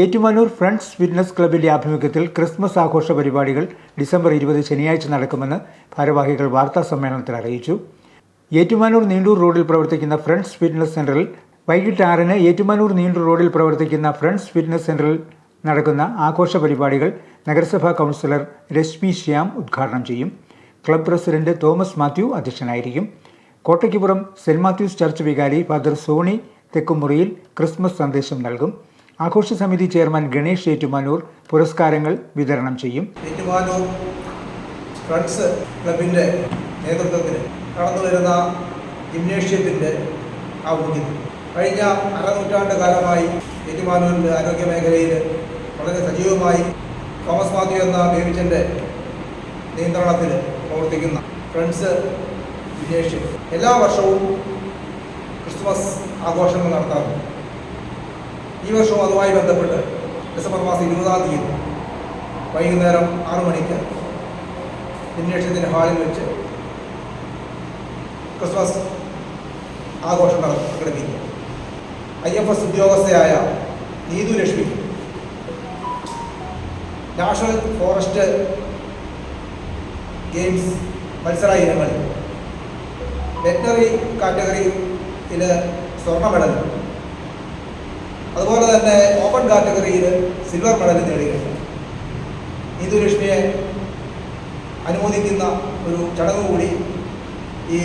Ettumanoor friends fitness ക്ലബിന്റെ ആഭിമുഖ്യത്തിൽ Christmas ആഘോഷ പരിപാടികൾ ഡിസംബർ ഇരുപത് ശനിയാഴ്ച നടക്കുമെന്ന് ഭാരവാഹികൾ വാർത്താ സമ്മേളനത്തിൽ അറിയിച്ചു. ഏറ്റുമാനൂർ നീണ്ടൂർ റോഡിൽ പ്രവർത്തിക്കുന്ന ഫ്രണ്ട്സ് ഫിറ്റ്നസ് സെന്ററിൽ വൈകിട്ട് ആറിന് ഏറ്റുമാനൂർ നീണ്ടൂർ റോഡിൽ പ്രവർത്തിക്കുന്ന ഫ്രണ്ട്സ് ഫിറ്റ്നസ് സെന്ററിൽ നടക്കുന്ന ആഘോഷ പരിപാടികൾ നഗരസഭാ കൗൺസിലർ രശ്മി ശ്യാം ഉദ്ഘാടനം ചെയ്യും. ക്ലബ് പ്രസിഡന്റ് തോമസ് മാത്യു അധ്യക്ഷനായിരിക്കും. കോട്ടയ്ക്കുപുറം സെന്റ് മാത്യൂസ് ചർച്ച് വികാരി ഫാദർ സോണി തെക്കുമുറിയിൽ ക്രിസ്മസ് സന്ദേശം നൽകും. ആഘോഷ സമിതി ചെയർമാൻ ഗണേഷ് ഏറ്റുമാനൂർ പുരസ്കാരങ്ങൾ വിതരണം ചെയ്യും. ഏറ്റുമാനൂർ ഫ്രണ്ട്സ് ക്ലബിന്റെ നേതൃത്വത്തിൽ നടന്നു വരുന്ന ജിംനേഷ്യത്തിന്റെ ആഭിമുഖ്യത്തിൽ കഴിഞ്ഞ അരനൂറ്റാണ്ട് കാലമായി ഏറ്റുമാനൂരിന്റെ ആരോഗ്യ മേഖലയിൽ വളരെ സജീവമായി തോമസ് മാത്യു എന്ന ബേബിച്ചന്റെ നിയന്ത്രണത്തിൽ പ്രവർത്തിക്കുന്ന ഫ്രണ്ട്സ് ജിംനേഷ്യം എല്ലാ വർഷവും ക്രിസ്മസ് ആഘോഷങ്ങൾ നടത്താറുണ്ട്. ഈ വർഷവും അതുമായി ബന്ധപ്പെട്ട് ഡിസംബർ മാസം ഇരുപതാം തീയതി വൈകുന്നേരം ആറു മണിക്ക് ജിംനേഷ്യത്തിന്റെ ഹാളിൽ വെച്ച് ക്രിസ്മസ് ആഘോഷം നട- സംഘടിപ്പിക്കും. I F S ഉദ്യോഗസ്ഥയായ Neethu Lakshmi national forest games മത്സര ഇനങ്ങളിൽ വെറ്ററി കാറ്റഗറിയിൽ സ്വർണ മെഡൽ അതുപോലെ തന്നെ ഓപ്പൺ കാറ്റഗറിയിൽ സിൽവർ മെഡൽ നേടിയിട്ടുണ്ട്. നീതു ലക്ഷ്മിയെ അനുമോദിക്കുന്ന ഒരു ചടങ്ങ് കൂടി ഈ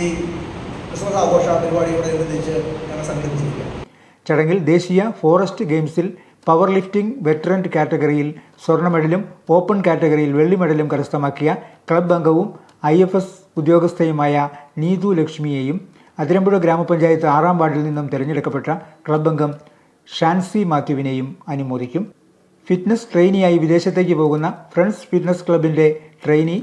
ക്രിസ്മസ് ആഘോഷ പരിപാടിയോടനുബന്ധിച്ച് ഞങ്ങൾ സംഘടിപ്പിച്ചിരിക്കുക ചടങ്ങിൽ ദേശീയ ഫോറസ്റ്റ് ഗെയിംസിൽ പവർ ലിഫ്റ്റിംഗ് വെറ്ററൻ കാറ്റഗറിയിൽ സ്വർണ മെഡലും ഓപ്പൺ കാറ്റഗറിയിൽ വെള്ളി മെഡലും കരസ്ഥമാക്കിയ ക്ലബ് അംഗവും ഐ എഫ് എസ് ഉദ്യോഗസ്ഥയുമായ നീതു ലക്ഷ്മിയെയും അതിരമ്പുഴ ഗ്രാമപഞ്ചായത്ത് ആറാം വാർഡിൽ നിന്നും തിരഞ്ഞെടുക്കപ്പെട്ട ക്ലബ് അംഗം ഷാൻസി മാത്യുവിനെയും അനുമോദിക്കും. ഫിറ്റ്നസ് ട്രെയിനിയായി വിദേശത്തേക്ക് പോകുന്ന ഫ്രണ്ട്സ് ഫിറ്റ്നസ് ക്ലബിന്റെ ട്രെയിനി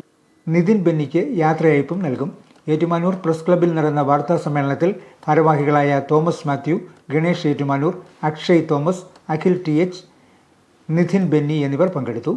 നിതിൻ ബെന്നിക്ക് യാത്രയയപ്പും നൽകും. ഏറ്റുമാനൂർ പ്രസ് ക്ലബ്ബിൽ നടന്ന വാർത്താ സമ്മേളനത്തിൽ ഭാരവാഹികളായ തോമസ് മാത്യു ഗണേഷ് ഏറ്റുമാനൂർ അക്ഷയ് തോമസ് അഖിൽ ടി എച്ച് നിധിൻ ബെന്നി എന്നിവർ പങ്കെടുത്തു.